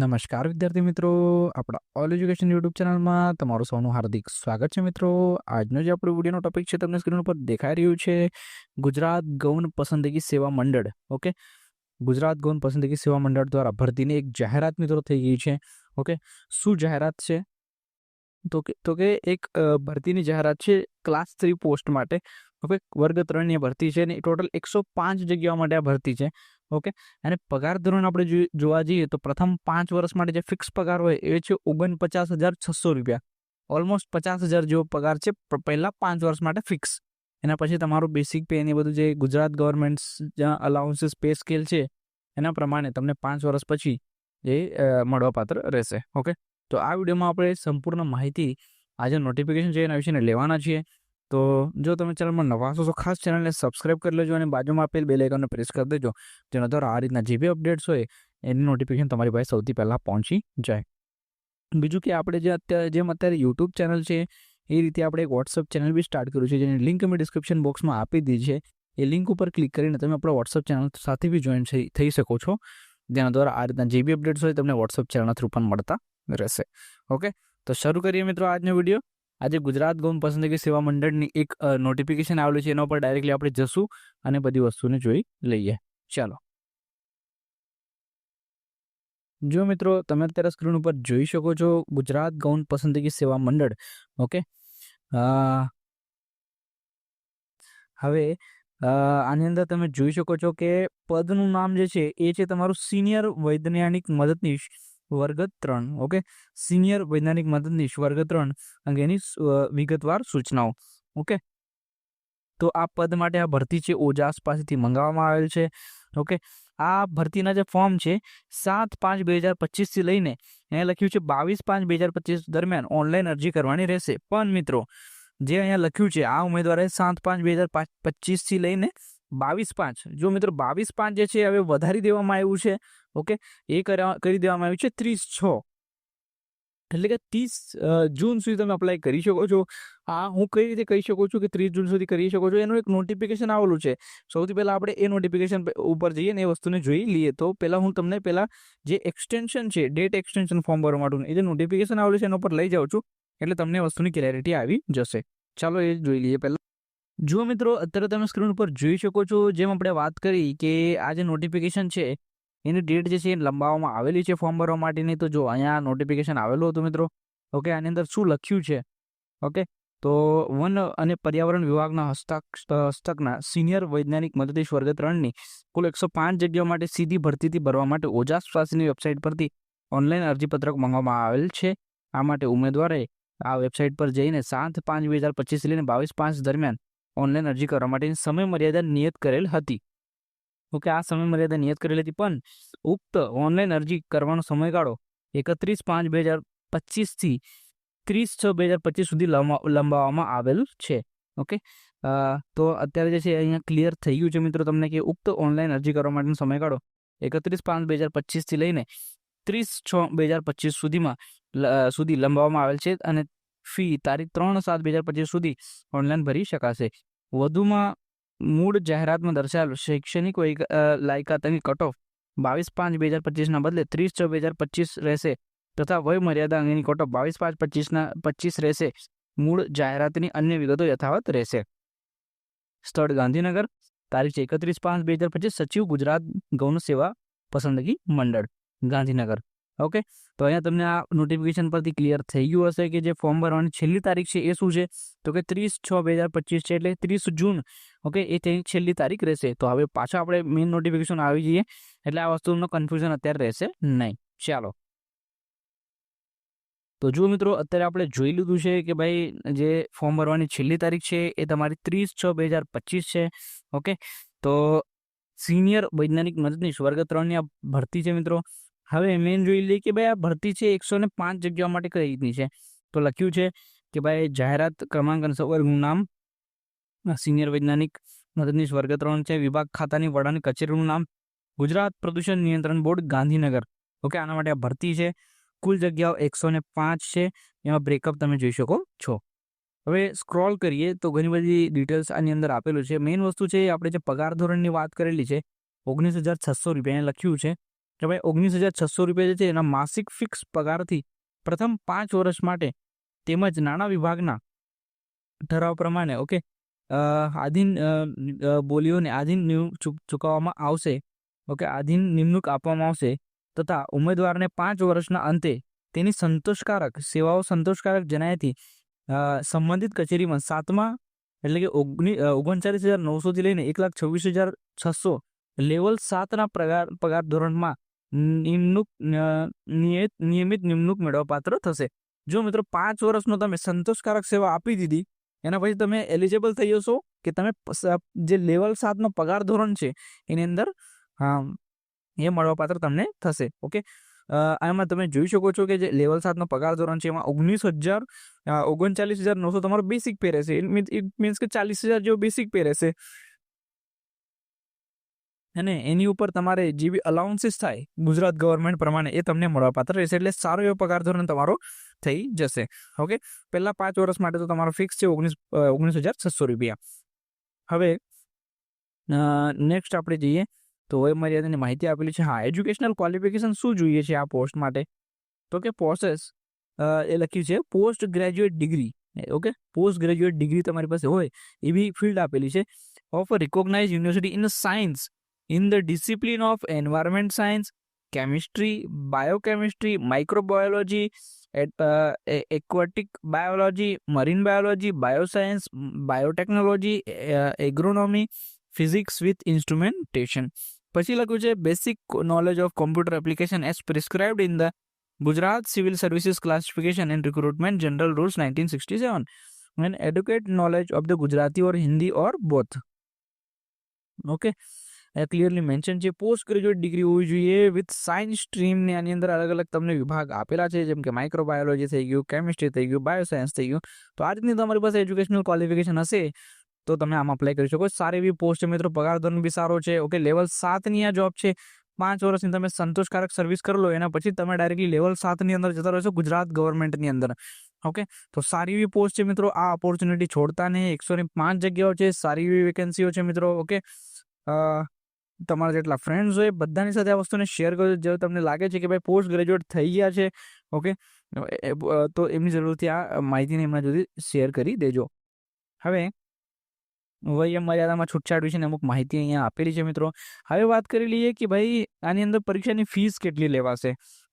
નમસ્કાર, વિદ્યાર્થી મિત્રો. આપણા ઓલ એજ્યુકેશન યુટ્યુબ ચેનલમાં તમારું સૌનું હાર્દિક સ્વાગત છે મિત્રો. આજનો જે આપણો વિડીયોનો ટોપિક છે, તમને સ્ક્રીન ઉપર દેખાઈ રહ્યું છે, ગુજરાત ગૌણ પસંદગી સેવા મંડળ, ઓકે? ગુજરાત ગૌણ પસંદગી સેવા મંડળ દ્વારા ભરતીની એક જાહેરાત મિત્રો થઈ ગઈ છે, ઓકે? શું જાહેરાત છે? તો કે તો કે એક ભરતીની જાહેરાત છે ક્લાસ થ્રી પોસ્ટ માટે, ઓકે? વર્ગ ત્રણની ભરતી છે અને ટોટલ એકસો પાંચ જગ્યાઓ માટે આ ભરતી છે. ઓકે? અને પગાર ધોરણ આપણે જોવા જઈએ તો પ્રથમ પાંચ વર્ષ માટે જે ફિક્સ પગાર હોય એ છે ઓગણપચાસ હજાર છસો રૂપિયા. ઓલમોસ્ટ પચાસ હજાર જેવો પગાર છે પહેલાં પાંચ વર્ષ માટે ફિક્સ એના પછી તમારું બેસિક પે ને બધું જે ગુજરાત ગવર્મેન્ટ જ્યાં અલાઉન્સીસ પે સ્કેલ છે, એના પ્રમાણે તમને પાંચ વર્ષ પછી એ મળવાપાત્ર રહેશે. ઓકે? તો આ વિડીયોમાં આપણે સંપૂર્ણ માહિતી, આજે નોટિફિકેશન છે એના વિશે લેવાના છીએ. તો જો તમે ચેનલમાં નવા છો તો ખાસ ચેનલને સબસ્ક્રાઇબ કરી લેજો અને બાજુમાં આપેલ બે લાઇકનને પ્રેસ કરી દેજો, જેના દ્વારા આ રીતના જે બી અપડેટ્સ હોય, એની નોટિફિકેશન તમારી પાસે સૌથી પહેલાં પહોંચી જાય. બીજું કે આપણે જે અત્યારે, જેમ અત્યારે યુટ્યુબ ચેનલ છે, એ રીતે આપણે એક વોટ્સઅપ ચેનલ બી સ્ટાર્ટ કર્યું છે, જેની લિંક અમે ડિસ્ક્રિપ્શન બોક્સમાં આપી દીધી છે. એ લિંક ઉપર ક્લિક કરીને તમે આપણા વોટ્સઅપ ચેનલ સાથે બી જોઈન થઈ શકો છો, જેના દ્વારા આ રીતના જે બી અપડેટ્સ હોય, તમને વોટ્સઅપ ચેનલના થ્રુ પણ મળતા રહેશે. ઓકે તો શરૂ કરીએ મિત્રો આજનો વીડિયો. આજે ગુજરાત ગૌણ પસંદગી સેવા મંડળની એક નોટિફિકેશન આવેલું છે, એના ઉપર ડાયરેક્ટલી આપણે જશું અને બધી વસ્તુને જોઈ લઈએ. ચાલો. જો મિત્રો, તમે અત્યારે સ્ક્રીન ઉપર જોઈ શકો છો ગુજરાત ગૌણ પસંદગી સેવા મંડળ, ઓકે? હવે આની અંદર તમે જોઈ શકો છો કે પદનું નામ જે છે, એ છે તમારું સિનિયર વૈજ્ઞાનિક મદદનીશ વર્ગ ત્રણ, ઓકે? સિનિયર વૈજ્ઞાનિક મદદનીશ વર્ગ ત્રણ, અંગેની વિગતવાર સૂચનાઓ, ઓકે? તો આ પદ માટે આ ભરતી છે ઓજાસ પાસેથી મંગાવવામાં આવેલ છે, ઓકે? આ ભરતીના જે ફોર્મ છે, સાત પાંચ બે હજાર પચીસથી લઈને અહીંયા લખ્યું છે, બાવીસ પાંચ બે હજાર પચીસ દરમિયાન ઓનલાઈન અરજી કરવાની રહેશે. પણ મિત્રો, જે અહીંયા લખ્યું છે, આ ઉમેદવારે સાત પાંચ બે હજાર પચીસથી લઈને બાવીસ પાંચ, જો મિત્રો બાવીસ પાંચ જે છે, હવે વધારી દેવામાં આવ્યું છે ઓકે? એ કરી દેવામાં આવ્યું છે ત્રીસ છ. એટલે કે ત્રીસ જૂન સુધી તમે અપ્લાય કરી શકો છો. આ હું કઈ રીતે કહી શકું છું કે ત્રીસ જૂન સુધી કરી શકો છો? એનું એક નોટિફિકેશન આવેલું છે. સૌથી પહેલાં આપણે એ નોટિફિકેશન ઉપર જઈએ ને એ વસ્તુને જોઈ લઈએ. તો પહેલાં હું તમને પહેલાં જે એક્સટેન્શન છે ડેટ એક્સટેન્શન ફોર્મ ભરવા માટેનું, એ જે નોટિફિકેશન આવેલું છે એના ઉપર લઈ જાઉં છું. એટલે તમને વસ્તુની ક્લેરિટી આવી જશે. ચાલો એ જોઈ લઈએ પહેલાં. જુઓ મિત્રો, અત્યારે તમે સ્ક્રીન ઉપર જોઈ શકો છો, જેમ આપણે વાત કરી કે આ જે નોટિફિકેશન છે એની ડેટ જે છે એ લંબાવવામાં આવેલી છે ફોર્મ ભરવા માટેની. તો જો અહીંયા નોટિફિકેશન આવેલું હતું મિત્રો ઓકે આની અંદર શું લખ્યું છે? ઓકે તો વન અને પર્યાવરણ વિભાગના હસ્તક હસ્તકના સિનિયર વૈજ્ઞાનિક મદદીશ વર્ગ ત્રણની કુલ એકસો પાંચ જગ્યાઓ માટે સીધી ભરતીથી ભરવા માટે ઓજાસ પાસેની વેબસાઇટ પરથી ઓનલાઈન અરજીપત્રક મંગાવવામાં આવેલ છે. આ માટે ઉમેદવારે આ વેબસાઇટ પર જઈને સાત પાંચ બે હજાર પચીસ લઈને બાવીસ પાંચ દરમિયાન ઓનલાઈન અરજી કરવા માટેની સમય મર્યાદા નિયત કરેલ હતી. ઓકે આ સમય મર્યાદા નિયત કરેલી હતી, પણ ઉક્ત ઓનલાઈન અરજી કરવાનો સમયગાળો એકત્રીસ પાંચ બે હજાર પચીસથી ત્રીસ છ બે હજાર પચીસ સુધી લંબા- લંબાવવામાં આવેલ છે. ઓકે? તો અત્યારે જે છે અહીંયા ક્લિયર થઈ ગયું છે મિત્રો તમને કે ઉક્ત ઓનલાઈન અરજી કરવા માટેનો સમયગાળો એકત્રીસ પાંચ બે હજાર પચીસથી લઈને ત્રીસ છ બે હજાર પચીસ સુધીમાં સુધી લંબાવવામાં આવેલ છે અને ફી તારીખ ત્રણ સાત બે હજાર પચીસ સુધી ઓનલાઈન ભરી શકાશે. વધુમાં મૂળ જાહેરાતમાં દર્શાવેલ શૈક્ષણિક લાયકાતની કટ ઓફ બાવીસ પાંચ બે હજાર પચીસના બદલે ત્રીસ છ બે હજાર પચીસ રહેશે તથા વય મર્યાદા અંગેની કટ બાવીસ પાંચ પચીસના, પચીસ રહેશે મૂળ જાહેરાતની અન્ય વિગતો યથાવત રહેશે. સ્થળ ગાંધીનગર, તારીખ એકત્રીસ પાંચ બે હજાર પચીસ, સચિવ ગુજરાત ગૌણ સેવા પસંદગી મંડળ, ગાંધીનગર. ઓકે? તો અહીંયા તમને આ નોટિફિકેશન પરથી ક્લિયર થઈ ગયું હશે કે જે ફોર્મ ભરવાની છેલ્લી તારીખ છે એ શું છે? તો કે ત્રીસ છ બે હજાર પચીસ છે એટલે ત્રીસ જૂન, ઓકે? એ તેની છેલ્લી તારીખ રહેશે. તો હવે પાછા આપણે મેઇન નોટિફિકેશન આવી જઈએ. એટલે આ વસ્તુનો કન્ફ્યુઝન અત્યારે રહેશે નહીં. ચાલો. તો જુઓ મિત્રો, અત્યારે આપણે જોઈ લીધું છે કે ભાઈ જે ફોર્મ ભરવાની છેલ્લી તારીખ છે એ તમારી ત્રીસ છ બે હજાર પચીસ છે, ઓકે? તો સિનિયર વૈજ્ઞાનિક મદદનીશ વર્ગ ત્રણની આ ભરતી છે મિત્રો. હવે મેન જોઈ લઈએ કે ભાઈ આ ભરતી છે એકસો ને પાંચ જગ્યાઓ માટે કઈ રીતની છે? તો લખ્યું છે કે ભાઈ જાહેરાત ક્રમાંક અને નામ, સિનિયર વૈજ્ઞાનિક મદદનીશ વર્ગ ત્રણ છે, વિભાગ ખાતાની વડાની કચેરીનું નામ, ગુજરાત પ્રદૂષણ નિયંત્રણ બોર્ડ, ગાંધીનગર. ઓકે, આના માટે આ ભરતી છે. કુલ જગ્યાઓ એકસો ને પાંચ છે. એમાં બ્રેકઅપ તમે જોઈ શકો છો. હવે સ્ક્રોલ કરીએ તો ઘણી બધી ડિટેલ્સ આની અંદર આપેલું છે. મેઇન વસ્તુ છે આપણે જે પગાર ધોરણની વાત કરેલી છે, ઓગણીસ હજાર છસો રૂપિયા. અહીંયા લખ્યું છે કે ઓગણીસ હજાર છસો રૂપિયા જે છે એના માસિક ફિક્સ પગારથી પ્રથમ પાંચ વર્ષ માટે તેમજ નાણાં વિભાગના ઠરાવ પ્રમાણે ઓકે આધીન બોલીઓને આધીન ચૂકવવામાં આવશે ઓકે આધીન નિમણૂક આપવામાં આવશે તથા ઉમેદવારને પાંચ વર્ષના અંતે તેની સંતોષકારક, સેવાઓ સંતોષકારક જણાયથી સંબંધિત કચેરીમાં સાતમા એટલે કે ઓગણી ઓગણચાલીસ હજાર નવસોથી લઈને એક લાખ છવ્વીસ હજાર છસો લેવલ સાતના પગાર પગાર ધોરણમાં નિમણૂક નિયત, નિયમિત નિમણૂક મેળવવા પાત્ર થશે. જો મિત્રો પાંચ વર્ષનો તમે સંતોષકારક સેવા આપી દીધી, એના પછી તમે એલિજિબલ થઈ જશો કે તમે જે લેવલ સાતનો પગાર ધોરણ છે, એની અંદર એ મળવાપાત્ર તમને થશે, ઓકે? આમાં તમે જોઈ શકો છો કે જે લેવલ સાતનો પગાર ધોરણ છે, એમાં ઓગણીસ હજાર ઓગણચાલીસ હજાર નવસો તમારો બેસિક પે રહેશે. ઇટ મીન્સ કે ચાલીસ હજાર જેવો બેસિક પે રહેશે. અને એની ઉપર તમારે જે બી અલાઉન્સીસ થાય, ગુજરાત ગવર્મેન્ટ પ્રમાણે એ તમને મળવાપાત્ર રહેશે. એટલે સારો એવો પગાર ધોરણ તમારો થઈ જશે. ઓકે? પહેલા પાંચ વર્ષ માટે તો તમારો ફિક્સ છે ઓગણીસ ઓગણીસ હજાર છસો રૂપિયા. હવે નેક્સ્ટ આપણે જઈએ. તો એ મર્યાદાની માહિતી આપેલી છે. હા એજ્યુકેશનલ ક્વોલિફિકેશન શું જોઈએ છે આ પોસ્ટ માટે? તો કે પ્રોસેસ એ લખ્યું છે post graduate degree okay? Post graduate degree તમારી પાસે હોય એવી ફિલ્ડ આપેલી છે. Of recognise university in science in the discipline of environment science chemistry biochemistry microbiology aquatic biology marine biology bioscience biotechnology agronomy physics with instrumentation પછી લખ્યું છે basic knowledge of computer application as prescribed in the Gujarat civil services classification and recruitment general rules nineteen sixty seven and educate knowledge of the Gujarati or Hindi or both okay clearly mention છે post graduate degree હોવી જોઈએ with science સ્ટ્રીમને આની અંદર અલગ અલગ તમને વિભાગ આપેલા છે, જેમ કે માઇક્રોબાયોલોજી થઈ ગયું કેમિસ્ટ્રી થઈ ગયું બાયોસાયન્સ થઈ ગયું. તો આ રીતની તમારી પાસે એજ્યુકેશનલ ક્વોલિફિકેશન હશે, તો તમે આમાં અપ્લાય કરી શકો. સારી એવી પોસ્ટ છે મિત્રો, પગાર ધોરણ બી સારો છે ઓકે લેવલ સાતની આ જોબ છે. પાંચ વર્ષની તમે સંતોષકારક સર્વિસ કરી લો, એના પછી તમે ડાયરેક્ટલી લેવલ સાતની અંદર જતા રહેશો, ગુજરાત ગવર્મેન્ટની અંદર ઓકે તો સારી એવી પોસ્ટ છે મિત્રો, આ ઓપોર્ચ્યુનિટી છોડતા નહીં એકસો ને પાંચ જગ્યાઓ છે, સારી એવી વેકેન્સીઓ છે મિત્રો ઓકે તમારા જેટલા ફ્રેન્ડ્સ હોય બધાની સાથે આ વસ્તુને શેર કરજો. જો તમને લાગે છે કે ભાઈ પોસ્ટ ગ્રેજ્યુએટ થઈ ગયા છે ઓકે તો એમની જરૂરથી આ માહિતીને એમના સુધી શેર કરી દેજો. હવે વય મર્યાદામાં છૂટછાટ વિશેની અમુક માહિતી અહીંયા આપેલી છે મિત્રો. હવે વાત કરી લઈએ કે ભાઈ આની અંદર પરીક્ષાની ફીસ કેટલી લેવાશે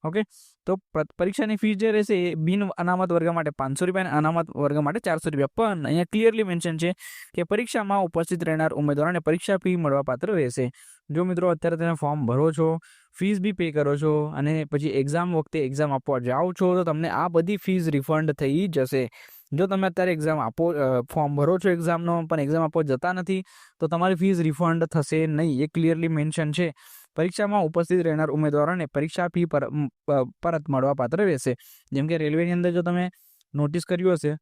ઓકે તો પરીક્ષાની ફીસ જે રહેશે એ બિન અનામત વર્ગ માટે પાંચસો રૂપિયા અને અનામત વર્ગ માટે ચારસો રૂપિયા. પણ અહીંયા ક્લિયરલી મેન્શન છે કે પરીક્ષામાં ઉપસ્થિત રહેનાર ઉમેદવારોને પરીક્ષા ફી મળવાપાત્ર રહેશે. જો મિત્રો અત્યારે તમે ફોર્મ ભરો છો ફીસ બી પે કરો છો અને પછી એક્ઝામ વખતે એક્ઝામ આપવા જાઓ છો, તો તમને આ બધી ફીસ રિફંડ થઈ જશે. જો તમે અત્યારે એક્ઝામ આપો ફોર્મ ભરો છો એક્ઝામનો પણ એક્ઝામ આપવા જતા નથી, તો તમારી ફીસ રિફંડ થશે નહીં. એ ક્લિયરલી મેન્શન છે. પરીક્ષામાં ઉપસ્થિત રહેનાર ઉમેદવારોને પરીક્ષા ફી પર પરત મળવા પાત્ર રહેશે. જેમ કે રેલવેની અંદર જો તમે નોટિસ કર્યું હશે,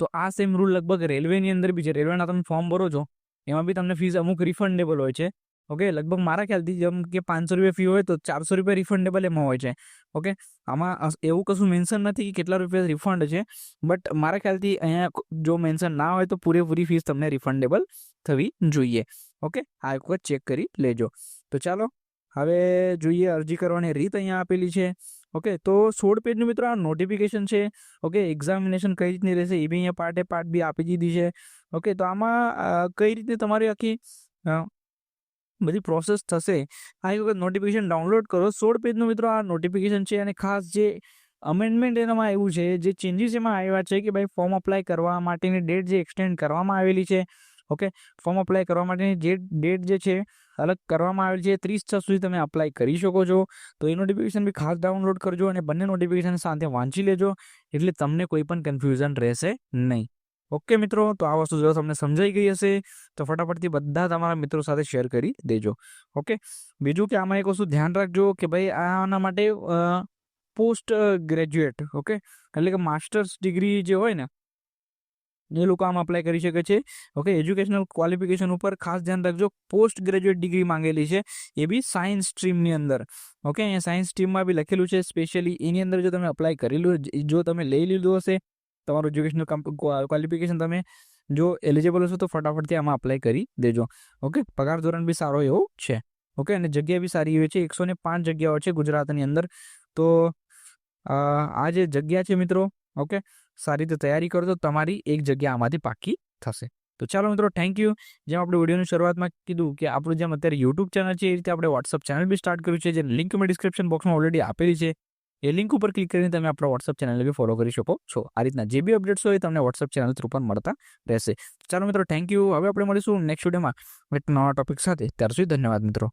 તો આ સેમ રૂલ લગભગ રેલવેની અંદર બી છે. રેલવેના તમે ફોર્મ ભરો છો એમાં બી તમને ફીસ અમુક રિફંડેબલ હોય છે. ઓકે લગભગ મારા ખ્યાલથી જેમ કે પાંચસો રૂપિયા ફી હોય તો ચારસો રૂપિયા રિફંડેબલ એમાં હોય છે. ઓકે આમાં એવું કશું મેન્શન નથી કે કેટલા રૂપિયા રિફંડ છે બટ મારા ખ્યાલથી અહીંયા જો મેન્શન ના હોય તો પૂરેપૂરી ફીસ તમને રિફંડેબલ થવી જોઈએ. ઓકે આ એક વખત ચેક કરી લેજો. તો ચાલો, હવે જોઈએ અરજી કરવાની રીત અહીંયા આપેલી છે. ઓકે તો સોળ પેજનું મિત્રો આ નોટિફિકેશન છે. ઓકે એક્ઝામિનેશન કઈ રીતની રહેશે એ બી અહીંયા પાર્ટે પાર્ટ બી આપી દીધી છે. ઓકે, તો આમાં કઈ રીતે તમારી આખી બધી પ્રોસેસ થશે? આ એક વખત નોટિફિકેશન ડાઉનલોડ કરો. સોળ પેજનું મિત્રો આ નોટિફિકેશન છે અને ખાસ જે અમેન્ડમેન્ટ એનામાં એવું છે, જે ચેન્જીસ એમાં આવ્યા છે કે ભાઈ ફોર્મ અપ્લાય કરવા માટેની ડેટ જે એક્સટેન્ડ કરવામાં આવેલી છે, ઓકે? ફોર્મ અપ્લાય કરવા માટેની જે ડેટ જે છે, અલગ કરવામાં આવેલી છે, ત્રીસ છ સુધી તમે અપ્લાય કરી શકો છો. તો એ નોટિફિકેશન બી ખાસ ડાઉનલોડ કરજો અને બંને નોટિફિકેશન સાથે વાંચી લેજો, એટલે તમને કોઈ પણ કન્ફ્યુઝન રહેશે નહીં. ઓકે મિત્રો, તો આ વસ્તુ જો તમને સમજાઈ ગઈ હશે, તો ફટાફટથી બધા તમારા મિત્રો સાથે શેર કરી દેજો. ઓકે? બીજું કે આમાં એક વસ્તુ ધ્યાન રાખજો કે ભાઈ આના માટે પોસ્ટ ગ્રેજ્યુએટ ઓકે? એટલે કે માસ્ટર્સ ડિગ્રી જે હોય ને, એ લોકો આમ અપ્લાય કરી શકે છે. ઓકે? એજ્યુકેશનલ ક્વોલિફિકેશન ઉપર ખાસ ધ્યાન રાખજો. પોસ્ટ ગ્રેજ્યુએટ ડિગ્રી માંગેલી છે. એ બી સાયન્સ સ્ટ્રીમની અંદર. ઓકે? અહીંયા સાયન્સ સ્ટ્રીમમાં બી લખેલું છે. સ્પેશિયલી એની અંદર જો તમે અપ્લાય કરેલું, જો તમે લઈ લીધું હશે તમારું એજ્યુકેશનલ ક્વોલિફિકેશન તમે જો એલિજિબલ હશો તો ફટાફટથી આમાં અપ્લાય કરી દેજો. ઓકે પગાર ધોરણ બી સારો એવો છે. ઓકે અને જગ્યા બી સારી એવી છે. એકસો ને પાંચ જગ્યાઓ છે ગુજરાતની અંદર. તો આ જે જગ્યા છે મિત્રો ઓકે સારી રીતે તૈયારી કરો તો તમારી એક જગ્યા આમાંથી પાકી થશે. તો ચાલો મિત્રો થેન્ક યુ જેમ આપણે વિડીયોની શરૂઆતમાં કીધું કે આપણું જેમ અત્યારે યુટ્યુબ ચેનલ છે, એ રીતે આપણે વોટ્સઅપ ચેનલ બી સ્ટાર્ટ કર્યું છે જે લિંક મેં ડિસ્ક્રિપ્શન બોક્સમાં ઓલરેડી આપેલી છે. એ લિંક ઉપર ક્લિક કરીને તમે આપણા વોટ્સઅપ ચેનલને બી ફોલો કરી શકો છો. આ રીતના જે બી અપડેટ્સ હોય તમને વોટ્સઅપ ચેનલ થ્રુ પણ મળતા રહેશે. ચાલો મિત્રો થેન્ક યુ હવે આપણે મળીશું નેક્સ્ટ વિડીયોમાં એક નવા ટોપિક સાથે. ત્યાર સુધી ધન્યવાદ મિત્રો.